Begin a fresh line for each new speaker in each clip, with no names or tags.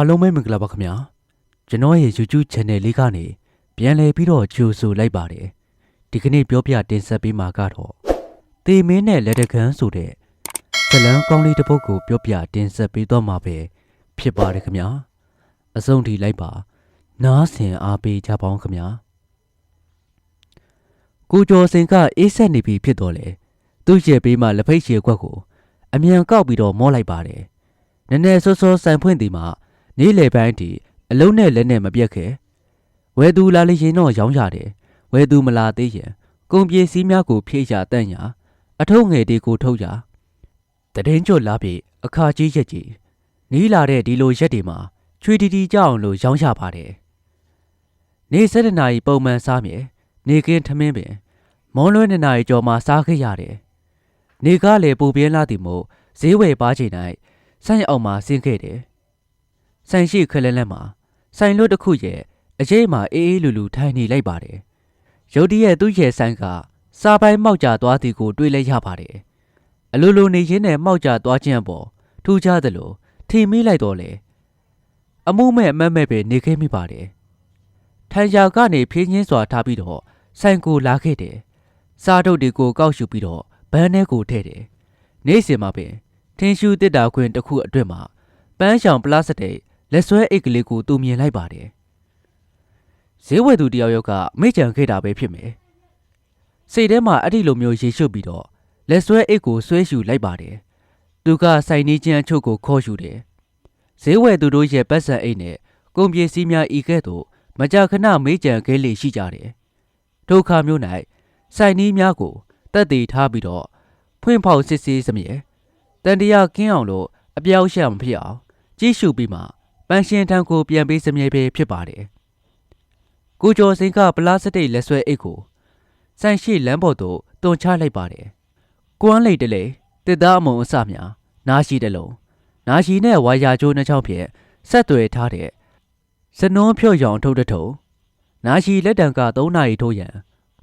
အားလုံးပဲမင်္ဂလာပါခင်ဗျာကျွန်တော်ရဲ့ YouTube Channel လေးကနေပြန်လည်ပြီးတော့ကြိုဆိုလိုက်ပါတယ်ဒီကနေ့ပြောပြတင်ဆက်ပေးမှာကတော့တေမင်းနဲ့လက်တကန်းဆိုတဲ့ဇလန်းကောင်းလေးတစ်ပုဒ်ကိုပြောပြတင်ဆက်ပေးတော့မှာပဲဖြစ်ပါတယ်ခင်ဗျာအဆုံးထိလိုက်ပါ နားဆင်အားပေးကြပါအောင်ခင်ဗျာကိုကျော်စင်ကအေးဆက်နေပြီဖြစ်တော့လေသူ့ရဲ့ပေးမှလက်ဖိတ်ရှည်ခွက်ကို အမြန်ကောက်ပြီးတော့မောလိုက်ပါတယ်နည်းနည်းစောစောဆိုင်ဖွင့်ဒီမှာ နေ့လေပိုင်းတီအလုံးနဲ့လက်နဲ့မပြတ်ခဲ့ဝဲသူလာလျင်တော့ရောင်းရတယ်ဝဲသူမလာသေးရင်ကုန်ပြေစည်းများကိုဖြည့်ရတန့်ရအထုပ်ငယ်တွေကိုထုတ်ရတည်င်းကျွတ်လာပြီအခါကြီးရက်ကြီးနီးလာတဲ့ဒီလိုရက်တွေမှာချွေတီတီကြအောင်လို့ရောင်းရပါတယ်နေ7နာရီပုံမှန်စားမြေနေကင်းထမင်းပင်မွန်လွဲ2နာရီကျော်မှစားခဲ့ရတယ်နေကားလေပူပြင်းလာသည်မို့ဈေးဝယ်ပါချိန်၌ဆိုင်းအောင်မှဆင်းခဲ့တယ် ဆိုင်ရှိခလဲလဲမှာဆိုင်လွတ်တစ်ခုရဲ့အရေးမှာအေးအေးလူလူထိုင်နေလိုက်ပါတယ်ရုတ်တရက်သူ့ရဲ့ဆိုင်ကစားပိုင်းမောက်ကြသွားသည်ကိုတွေ့လဲရပါတယ်အလိုလိုနေရင်းနဲ့မောက်ကြသွားခြင်းအပေါ်ထူးခြားသလိုထီမိလိုက်တော့လေအမှုမဲ့အမတ်မဲ့ပဲနေခဲ့မိပါတယ်ထိုင်ရာကနေဖြင်းချင်းစွာထားပြီးတော့ဆိုင်ကိုလာခဲ့တယ်စားထုတ်တွေကိုကောက်ရှုပြီးတော့ဘန်းထဲကိုထည့်တယ်နေ့စဉ်မှာပင်ထင်းရှူတစ်တာခွင်တစ်ခုအတွင်းမှာပန်းရှောင်ပလတ်စတစ် လက်ဆွဲအိတ်ကလေးကိုသူမြင်လိုက်ပါတယ်ဈေးဝယ်သူတယောက်ယောက်ကမိကြံခဲ့တာပဲဖြစ်မယ်စိတ်ထဲမှာအဲ့ဒီလိုမျိုးရေရှုပ်ပြီးတော့လက်ဆွဲအိတ်ကိုဆွဲရှူလိုက်ပါတယ်သူကစိုင်နေချင်းအချို့ကိုခေါ်ရှူတယ်ဈေးဝယ်သူတို့ရဲ့ပတ်စံအိတ်နဲ့ကုန်ပစ္စည်းများဤကဲ့သို့မကြာခဏမေးကြံခဲလေရှိကြတယ်ဒုက္ခမျိုး၌စိုင်နီးများကိုတက်တည်ထားပြီးတော့ဖွင့်ဖောက်စစ်ဆေးစမြဲတန်တရာကင်းအောင်လို့အပြောက်ရှက်မဖြစ်အောင်ကြည့်ရှုပြီးမှ ပန်းရှင်ထံကိုပြန်ပေးစမြဲပဲဖြစ်ပါတယ်။ကိုကျော်စိန်ကပလားစတိတ်လက်ဆွဲအိတ်ကိုစန့်ရှိလမ်းပေါ်သို့တွန်ချလိုက်ပါတယ်။ကွမ်းလိတ်တလေတစ်သားအမုံအစများနားရှိတလုံးနားရှိနဲ့ဝါယာကျိုးနှချောင်းဖြင့်ဆက်သွယ်ထားတဲ့စနွန်းဖြော့ရောင်ထုတ်တဲ့ထုံနားရှိလက်တံက3နာရီထိုးရန်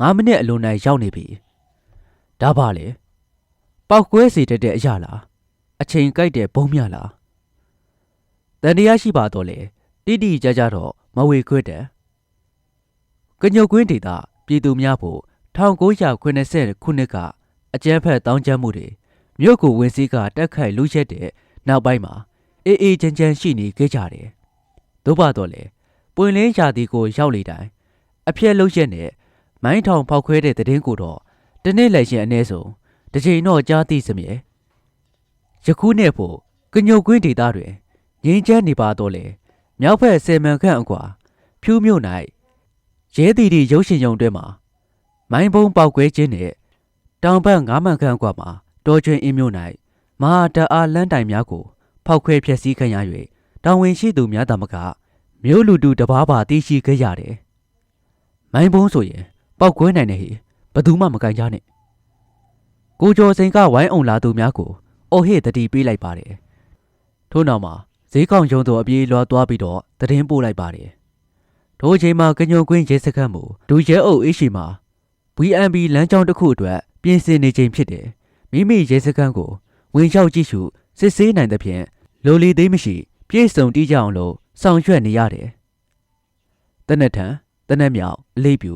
9မိနစ်အလို၌ရောက်နေပြီ။ဒါပါလေပောက်ကွဲစေတတ်တဲ့အရာလားအချိန်ကြိုက်တဲ့ဘုံမြလား တန်တရားရှိပါတော့လေတိတိကြကြတော့မဝေခွတ်တယ်ကညုတ်ကွင်းဒေတာပြည်သူများဖို့1990ခုနှစ်ကအကျန်းဖက်တောင်းကျမ်းမှုတွေမြို့ကိုဝင်စည်းကတက်ခိုက်လူရက်တဲ့နောက်ပိုင်းမှာအေးအေးချမ်းချမ်းရှိနေခဲ့ကြတယ်။သို့ပါတော့လေပွင့်လင်းရာသီကိုရောက်လေတိုင်းအပြက်လုံးရက်နဲ့မိုင်းထောင်ဖောက်ခွဲတဲ့တဲ့င်းကိုတော့တနေ့လည်းရှင်အ ਨੇ ဆုံးတစ်ချိန်တော့ကြားသိစမြဲယခုနဲ့ဖို့ကညုတ်ကွင်းဒေတာတွင် ငင်းချမ်းနေပါတော့လေမြောက်ဖက်ဆယ်မန်ခန့်အကွာဖြူးမြို့၌ရဲတီတီရုပ်ရှင်ရုံတွင်မှာမိုင်းဘုံပေါက်ကွဲခြင်းနဲ့တောင်ဘက်ငါးမှန်ခန့်အကွာမှာတော်ကျွင်းအင်းမြို့၌မဟာတအားလန်းတိုင်များကို ဖောက်ခွဲဖျက်ဆီးခံရ၍တောင်ဝင်ရှိသူများတမကမြို့လူတူတပားပါတီးရှိခဲ့ရတယ်။မိုင်းဘုံဆိုရင်ပောက်ကွဲနိုင်တယ်ဟိဘသူမှမကန်ကြနဲ့။ကိုကျော်စိန်ကဝိုင်းအောင်လာသူများကိုအော်ဟစ်တတိပေးလိုက်ပါတယ်။ထို့နောက်မှာ ဈေးကောင်ရုံသို့အပြေးလွှားသွားပြီးတော့တည်င်းပို့လိုက်ပါတယ်။ထိုအချိန်မှာကညုံကွင်းရဲစခန်းမူဒူရဲအုပ်အေးရှိမှာ VNB လမ်းကြောင်းတစ်ခုအတွက်ပြင်ဆင်နေချိန်ဖြစ်တယ်။မိမိရဲစခန်းကိုဝင်လျှောက်ကြည့်ရှုစစ်ဆေးနိုင်သဖြင့်လိုလီသေးမရှိပြည့်စုံတိကျအောင်လို့ဆောင်ရွက်နေရတယ်။တနက်ထန်တနက်မြောက်အလေးပြူ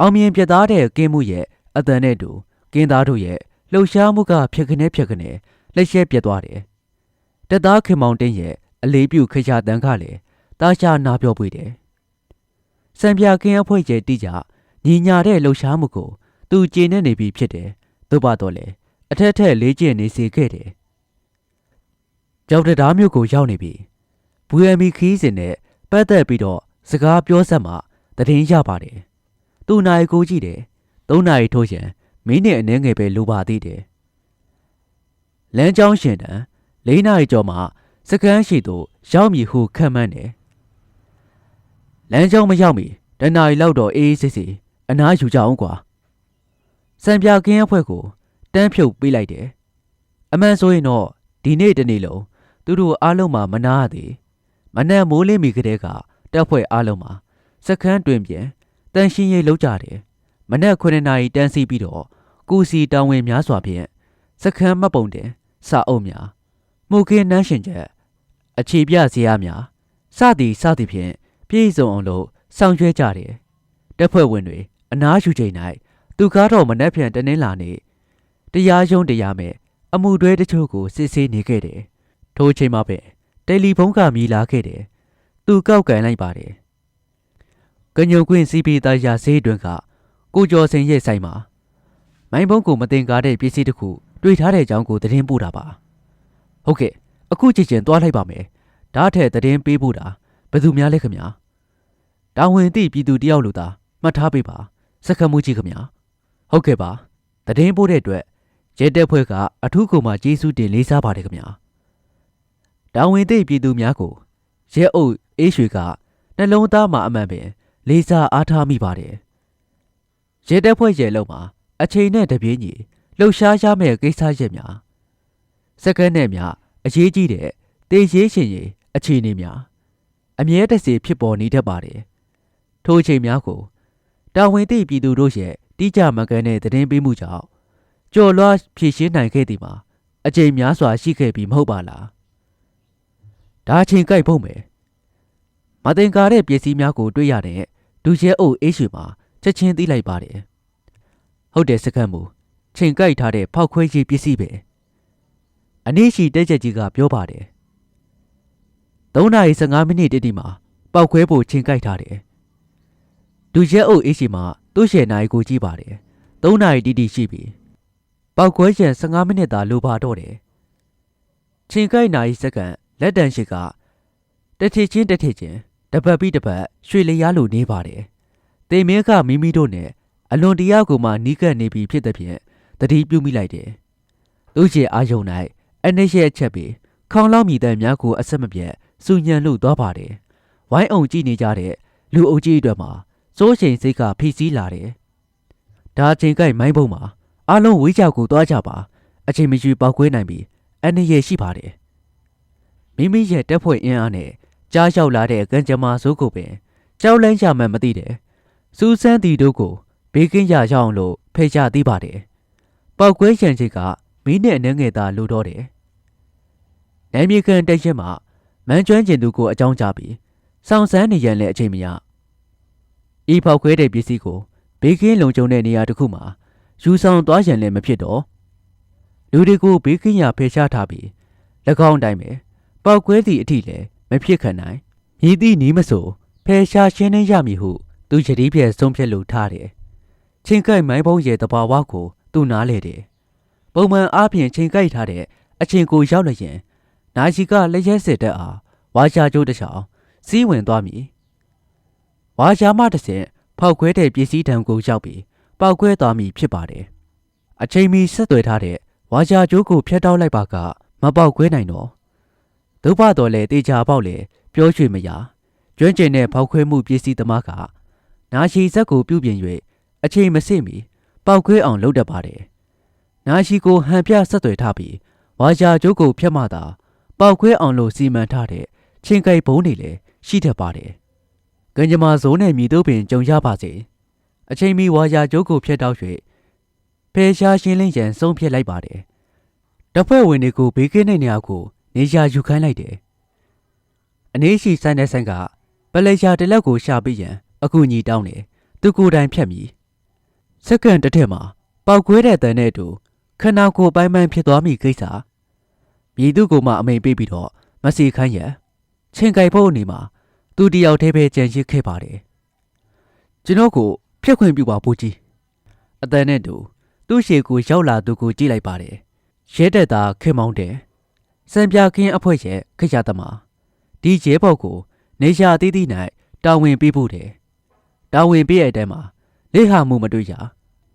အောင်မြင်ပြသားတဲ့ကင်းမှုရဲ့အတန်နဲ့တူကင်းသားတို့ရဲ့လှုပ်ရှားမှုကဖြက်ခနဲဖြက်ခနဲလက်ရက်ပြတ်သွားတယ်။ တက်သားခင်မောင်တင်းရဲ့အလေးပြုခရတန်ခလည်းတားချနာပြောပွေတယ်။စံပြကင်းအဖွဲ့ရဲ့တိကျညီညာတဲ့လှုပ်ရှားမှုကိုသူကျေနပ်နေပြီဖြစ်တယ်။သို့ပါတော့လေအထက်ထက်လေးကျင့်နေစေခဲ့တယ်။ကြောက်တရားမျိုးကိုရောက်နေပြီ။ဘူအမီခီးစင်နဲ့ပတ်သက်ပြီးတော့စကားပြောဆက်မှတည်င်းရပါတယ်။သူ့နိုင်ကိုကြည့်တယ်။သုံးနာရီထိုးရင်မိနစ်အနည်းငယ်ပဲလိုပါသေးတယ်။လမ်းကြောင်းရှင်တန် ၄နာရီကျော်မှစကန်းရှိသို့ရောက်မည်ဟုခံမှန်းတယ်။လမ်းကြောင်းမရောက်မီတနာရီလောက်တော့အေးအေးဆေးဆေးအနားယူကြအောင်ကွာ။စံပြကင်းအဖွဲ့ကိုတန်းဖြုတ်ပေးလိုက်တယ်။အမှန်ဆိုရင်တော့ဒီနေ့တနေ့လုံးသူတို့အားလုံးမှာမနာရသေး။မနက်မိုးလင်းမီကလေးကတက်ဖွဲ့အားလုံးမှာစကန်းတွင်ပြန်တန်ရှင်းရေးလုပ်ကြတယ်။မနက်9နာရီတန်းစီပြီးတော့ကူစီတောင်းဝင်များစွာဖြင့်စခန်းမပုံတင်စာအုပ်များ မှုခင်းနှမ်းရှင်ချက်အအခြေပြဇေယျများစသည်စသည်ဖြင့်ပြည့်စုံအောင်လို့ဆောင်ရွက်ကြတယ်တပ်ဖွဲ့ဝင်တွေအနားယူချိန်၌သူကားတော်မနှက်ဖြန်တနင်္လာနေ့တရားရုံးတရားမဲ့အမှုတွဲတချို့ကိုစစ်ဆေးနေခဲ့တယ်ထိုအချိန်မှာပဲတယ်လီဖုန်းကမြည်လာခဲ့တယ်သူကောက်ကန်လိုက်ပါတယ်ကညုံကွင်းစီပီသားရဈေးတွင်ကကိုကျော်စင်ရဲ့ဆိုင်မှာမိုင်းဘုံကိုမတင်ကားတဲ့ပစ္စည်းတစ်ခုတွေ့ထားတဲ့အကြောင်းကိုသတင်းပို့တာပါ ဟုတ်ကဲ့အခုကြည့်ချင်သွားလိုက်ပါမယ်ဒါထက်သတင်းပေးဖို့တာဘယ်သူများလဲခင်ဗျာတာဝန်သိပြည်သူတယောက်လူသားမှတ်ထားပေးပါစက္ကမှုကြီးခင်ဗျာဟုတ်ကဲ့ပါသတင်းပို့တဲ့အတွက်ရဲတပ်ဖွဲ့ကအထူးကိုမှကျေးဇူးတင်လေးစားပါတယ်ခင်ဗျာတာဝန်သိပြည်သူများကိုရဲအုပ်အေးရွှေကနှလုံးသားမှာအမှန်ပင် လေးစားအားထားမိပါတယ်ရဲတပ်ဖွဲ့ရဲ့လုံမှာအချိန်နဲ့တပြေးညီလှုပ်ရှားရမယ့်ကိစ္စရက်များ စက္ကန့်နဲ့များအရေးကြီးတဲ့တေးရေးရှင်ရင်အခြေအနေများအမြဲတစေဖြစ်ပေါ်နေတတ်ပါတယ်ထိုအချိန်များကိုတာဝန်သိပြည်သူတို့ရဲ့တိကျမှန်ကန်တဲ့သတင်းပေးမှုကြောင့်ကြော်လွှားဖြည့်ရှင်းနိုင်ခဲ့သည်မှာအချိန်များစွာရှိခဲ့ပြီမဟုတ်ပါလားဒါအချိန်ကြိုက်ဖို့မယ်မတင်ကားတဲ့ပစ္စည်းများကိုတွေ့ရတဲ့ဒူရဲအုပ်အေးရွှေမှာချက်ချင်းသိလိုက်ပါတယ်ဟုတ်တယ်စက္ကန့်မူချိန်ကြိုက်ထားတဲ့ဖောက်ခွဲရေးပစ္စည်းပဲ အနည်းရှိတက်ချက်ကြီးကပြောပါတယ်3နာရီ15မိနစ်တိတိမှာပောက်ခွဲဖို့ချိန်ကြိုက်ထားတယ်ဒူရဲအုပ်အေးရွှေမှာသူ့ရှယ်နိုင်ကိုကြည့်ပါတယ်3နာရီတိတိရှိပြီပောက်ခွဲရန်15မိနစ်သာလိုပါတော့တယ်ချိန်ကြိုက်နာရီစက္ကန့်လက်တန်ရှိကတစ်ထစ်ချင်းတစ်ထစ်ချင်းတပတ်ပြီးတပတ်ရွှေလျားလိုနေပါတယ်။တေမင်းကမိမိတို့နဲ့အလွန်တရာကိုမှနီးကပ်နေပြီဖြစ်တဲ့ဖြင့်တတိပြုမိလိုက်တယ်။သူ့ရဲ့အာယုံ၌ အနှိမ့်ရဲ့အချက်ပြီးခေါင်းလောင်းမိတဲ့များကိုအဆက်မပြတ်စူညံလို့သွားပါတယ်။ဝိုင်းအောင်ကြည့်နေကြတဲ့လူအုပ်ကြီးအတွက်မှာစိုးချိန်စိတ်ကဖိစီးလာတယ်။ဒါချိန်ကိုက်မိုင်းပုံမှာအလုံးဝေးကြကိုသွားကြပါအချိန်မရှိပောက်ကွေးနိုင်ပြီအနှိမ့်ရဲ့ရှိပါတယ်။မိမိရဲ့တက်ဖွဲ့အင်အားနဲ့ကြားရောက်လာတဲ့ကံကြမ္မာစိုးကိုပင်ကြောက်လန့်ကြမှမသိတယ်။စူးစမ်းတီတို့ကိုဘေးကင်းရရအောင်လို့ဖိတ်ချသေးပါတယ်။ပောက်ကွဲရန်ချိတ်ကမီးနဲ့အနှဲငယ်သာလိုတော့တယ်။ နိုင်မြေကန်တက်ရက်မှာမန်းကျွမ်းကျင်သူကိုအကြောင်းကြားပြီးစောင့်စမ်းနေရန်လည်းအချိန်မရ။ဤဖောက်ခွဲတဲ့ပစ္စည်းကိုဘေးကင်းလုံခြုံတဲ့နေရာတစ်ခုမှာယူဆောင်သွားရန်လည်းမဖြစ်တော့လူတွေကိုဘေးကင်းရဖေရှားထားပြီး၎င်းတိုင်းပဲပောက်ကွဲသည့်အထိလည်းမဖြစ်ခံနိုင်မြည်သည့်နီးမဆိုဖယ်ရှားရှင်းနေရမည်ဟုသူယတိပြဲဆုံးဖြတ်လို့ထားတယ်ချင်းကိုက်မိုင်းပုံးရဲ့တဘာဝကိုသူနားလေတယ်ပုံမှန်အားဖြင့်ချင်းကိုက်ထားတဲ့အချင်းကိုရောက်လျင် နာရှိကလက်ရဲစစ်တက်အားဝါရှာကျိုးတစ်ချောင်းစီးဝင်သွားမည်ဝါရှာမတစ်ဆင့်ဖောက်ခွဲတဲ့ပစ္စည်းတံကိုရောက်ပြီးပောက်ခွဲသွားမည်ဖြစ်ပါတယ်အချိန်မီဆက်သွယ်ထားတဲ့ဝါရှာကျိုးကိုဖျက်တောက်လိုက်ပါကမပေါက်ခွဲနိုင်တော့ဒုဗ္ဗတော်လေတေချာပေါက်လေပြောရွှေမရကျွမ်းကျင်တဲ့ဖောက်ခွဲမှုပစ္စည်းသမားကနာရှိဇက်ကိုပြုပြင်၍အချိန်မစစ်မီပောက်ခွဲအောင်လုပ်တတ်ပါတယ်နာရှိကိုဟန်ပြဆက်သွယ်ထားပြီးဝါရှာကျိုးကိုဖျက်မှသာ ပောက်ခွဲအောင်လို့စီမံထားတဲ့ချင်းကိုက်ဘုံတွေလည်းရှိတတ်ပါတယ်ကံကြမ္မာဇုံးနဲ့မြည်တို့ပင်ကြုံရပါစေအချိန်မီဝါရှာကျိုးကိုဖျက်တောက်၍ဖယ်ရှားရှင်းလင်းရန်ဆုံးဖြတ်လိုက်ပါတယ်တပ်ဖွဲ့ဝင်တွေကိုဘေးကင်းတဲ့နေရာကိုနေရာယူခိုင်းလိုက်တယ်။အနေရှိဆိုင်တဲ့ဆိုင်ကပလက်ရှာတလက်ကိုရှာပြီးရန်အခုညီတောင်းတယ်။သူကိုယ်တိုင်ဖြတ်မိ။စက္ကန့်တစ်ထက်မှာပောက်ကွဲတဲ့တန်နဲ့အတူခနာကိုပိုင်းပိုင်းဖြစ်သွားမိကိစ္စ။ မြည်သူကိုမှအမိန်ပေးပြီးတော့မစီခိုင်းရန်ချင်းကြိုက်ဖို့အနေမှာသူတယောက်တည်းပဲကြံရစ်ခဲ့ပါတယ်။ကျွန်တော်ကိုဖျက်ခွင့်ပြုပါဘူးကြီး။အတန်နဲ့တူသူ့ရှေကိုရောက်လာသူကိုကြည့်လိုက်ပါတယ်။ရဲတက်သားခင်မောင်းတယ်။စံပြကင်းအဖွဲ့ရဲ့ခရသမားဒီရဲဘော်ကို နေရှာအသီးသီး၌တာဝန်ပေးဖို့တယ်တာဝန်ပေးတဲ့အတိုင်းမှာလက်ဟာမှုမတွေ့ရ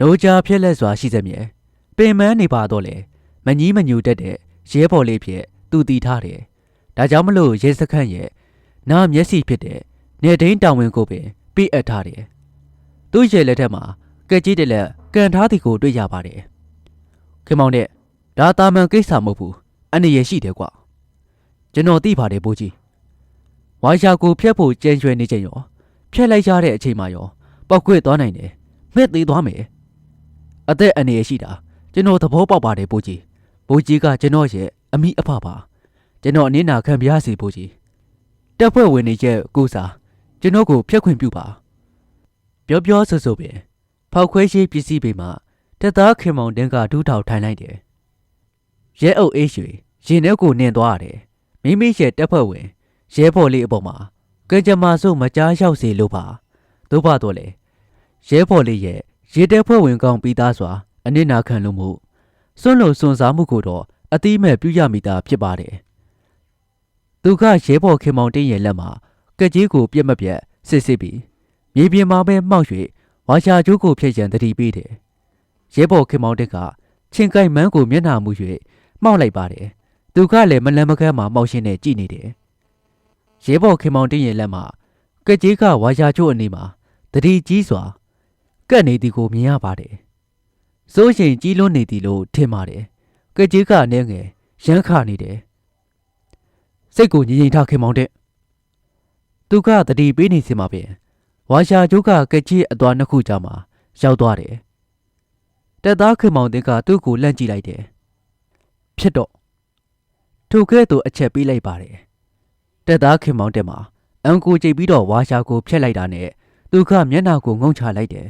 နိုးကြားဖြစ်လက်စွာရှိစမြဲပင်မနေပါတော့လေမကြီးမညူတတ်တဲ့ ရဲဘော်လေးဖြစ်သူတည်ထားတယ်ဒါကြောင့်မလို့ရဲစခန့်ရဲ့နာမျက်စိဖြစ်တဲ့နေဒိန်းတာဝန်ကိုပင်ပေးအပ်ထားတယ်သူ့ရဲ့လက်ထက်မှာကက်ကြီးတလက်ကန်ထားသည်ကိုတွေ့ရပါတယ်ခင်မောင်တဲ့ဒါတာမန်ကိစ္စမဟုတ်ဘူးအနေရရှိတယ်ကွာကျွန်တော်သိပါတယ်ဘိုးကြီးဝါရှာကိုဖျက်ဖို့ကြံရွယ်နေချိန်ရောဖျက်လိုက်ရတဲ့အချိန်မှာရောပောက်ကွဲသွားနိုင်တယ်မှက်သေးသွားမယ်အသက်အနေရရှိတာကျွန်တော်သဘောပေါက်ပါတယ်ဘိုးကြီး ဘိုးကြီးကကျွန်တော်ရဲ့အမိအဖပါကျွန်တော်အနည်းနာခံပြရစီဖို့ကြီးတက်ဖွဲ့ဝင်နေရဲ့ကိုစားကျွန်တော်ကိုဖျက်ခွင့်ပြုပါပြောပြောဆိုဆိုပင်ဖောက်ခွဲရှိပစ္စည်းပေမှာတက်သားခင်မောင်တင်းကဒူးထောက်ထိုင်လိုက်တယ်ရဲအုပ်အေးရွှေရင်ထဲကိုနင်းသွားတယ်မိမိရဲ့တက်ဖွဲ့ဝင်ရဲဘော်လေးအပေါ်မှာကကြမ္မာစုမကြားလျှောက်စေလို့ပါသို့ပါတော့လေရဲဘော်လေးရဲ့ရေတက်ဖွဲ့ဝင်ကောင်းပြီးသားစွာအနစ်နာခံလို့မှု စွန့်လို့စွန့်စားမှုကိုတော့အတိအမဲ့ပြုရမိတာဖြစ်ပါတယ်သူကရဲဘော်ခင်မောင်တင်းရဲ့လက်မှာကက်ကြီးကိုပြက်မပြက်စစ်စစ်ပြီးမြေပြင်မှာပဲမှောက်၍ဝါရှာကျိုးကိုဖျက်ရန်တတိပေးတယ်ရဲဘော်ခင်မောင်တင်းကချင်းကိုက်မန်းကိုမျက်နှာမူ၍မှောက်လိုက်ပါတယ်သူကလည်းမလန်မကန်းမှာမှောက်ရှင်းနဲ့ကြည်နေတယ်ရဲဘော်ခင်မောင်တင်းရဲ့လက်မှာကက်ကြီးကဝါရှာကျိုးအနေမှာတတိကြီးစွာကတ်နေသည်ကိုမြင်ရပါတယ် စိုးရင်ကြီးလွန်းနေသည်လို့ထင်ပါတယ်ကက်ကြီးကအနေငယ်ရမ်းခနေတယ်စိတ်ကိုငြိမ်ငြိမ်ထားခင်မောင်တဲ့သူကတတိပေးနေစီမှာပင်ဝါရှာကျိုးကကက်ကြီးအသွားနှစ်ခုကြားမှာရောက်သွားတယ်တက်သားခင်မောင်တဲ့ကသူ့ကိုလန့်ကြည့်လိုက်တယ်ဖြစ်တော့ထိုကဲ့သို့အချက်ပေးလိုက်ပါတယ်တက်သားခင်မောင်တဲ့မှာအန်ကိုကြိတ်ပြီးတော့ဝါရှာကိုဖျက်လိုက်တာနဲ့သူကမျက်နှာကိုငုံချလိုက်တယ်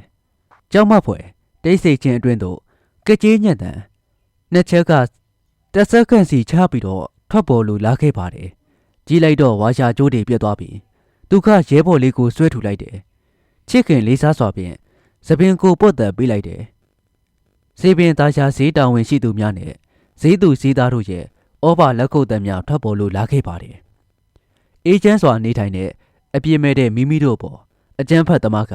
ကြောက်မဖွယ် တိတ်ဆိတ်ခြင်းအတွင်းသို့ကက်ကြီးညံ့တန်နှစ်ချက်ကတက်ဆက်ခန့်စီချပြီးတော့ထွက်ပေါ်လူလာခဲ့ပါတယ်ကြီးလိုက်တော့ဝါရှာကျိုးတွေပြတ်သွားပြီသူကရဲဘော်လေးကိုဆွဲထူလိုက်တယ်ချစ်ခင်လေးစားစွာဖြင့်သပင်ကိုပုတ်သက်ပေးလိုက်တယ်စေပင်သားရှာဈေးတောင်ဝင်ရှိသူများနဲ့ဈေးသူဈေးသားတို့ရဲ့ဩဘာလက်ကုပ်သက်များထွက်ပေါ်လို့လာခဲ့ပါတယ်အေဂျင့်စွာနေထိုင်တဲ့အပြစ်မဲ့တဲ့မိမိတို့ပေါ်အကျန်းဖတ်သမားက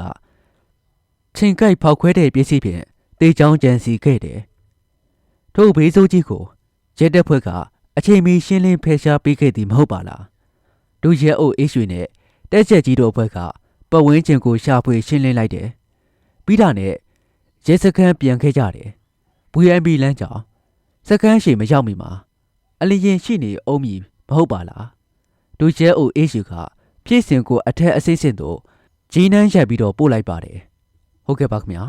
ချိန်ကိုက်ဖောက်ခွဲတဲ့ပစ္စည်းဖြင့်တေချောင်းကြံစီခဲ့တယ်ထို့ဘေးစိုးကြီးကိုရဲတပ်ဖွဲ့ကအချိန်မီရှင်းလင်းဖယ်ရှားပေးခဲ့သည်မဟုတ်ပါလားဒုရဲအုပ်အေးရွှေနဲ့တက်ချက်ကြီးတို့အဖွဲ့ကပတ်ဝန်းကျင်ကိုရှာဖွေရှင်းလင်းလိုက်တယ်ပြီးတာနဲ့ရဲစခန်းပြန်ခဲ့ကြတယ် VMB လမ်းကြောင်စခန်းရှိမရောက်မီမှာအလျင်ရှိနေအောင်မီမဟုတ်ပါလားဒုရဲအုပ်အေးရွှေကဖြစ်စဉ်ကိုအထက်အစိမ့်စင်တို့ဂျီနန်းရက်ပြီးတော့ပို့လိုက်ပါတယ် ဟုတ်ကဲ့ပါခင်ဗျာ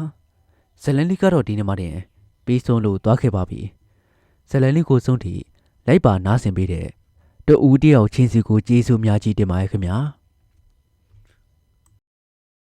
ဇလန်လီကတော့ဒီနေ့မှတင်ပြီးဆုံးလို့သွားခဲ့ပါပြီဇလန်လီကိုဆုံးထိလိုက်ပါနားဆင်ပေးတဲ့တူဦးတယောက်ချင်းစီကိုကျေးဇူးများကြီးတင်ပါတယ်ခင်ဗျာ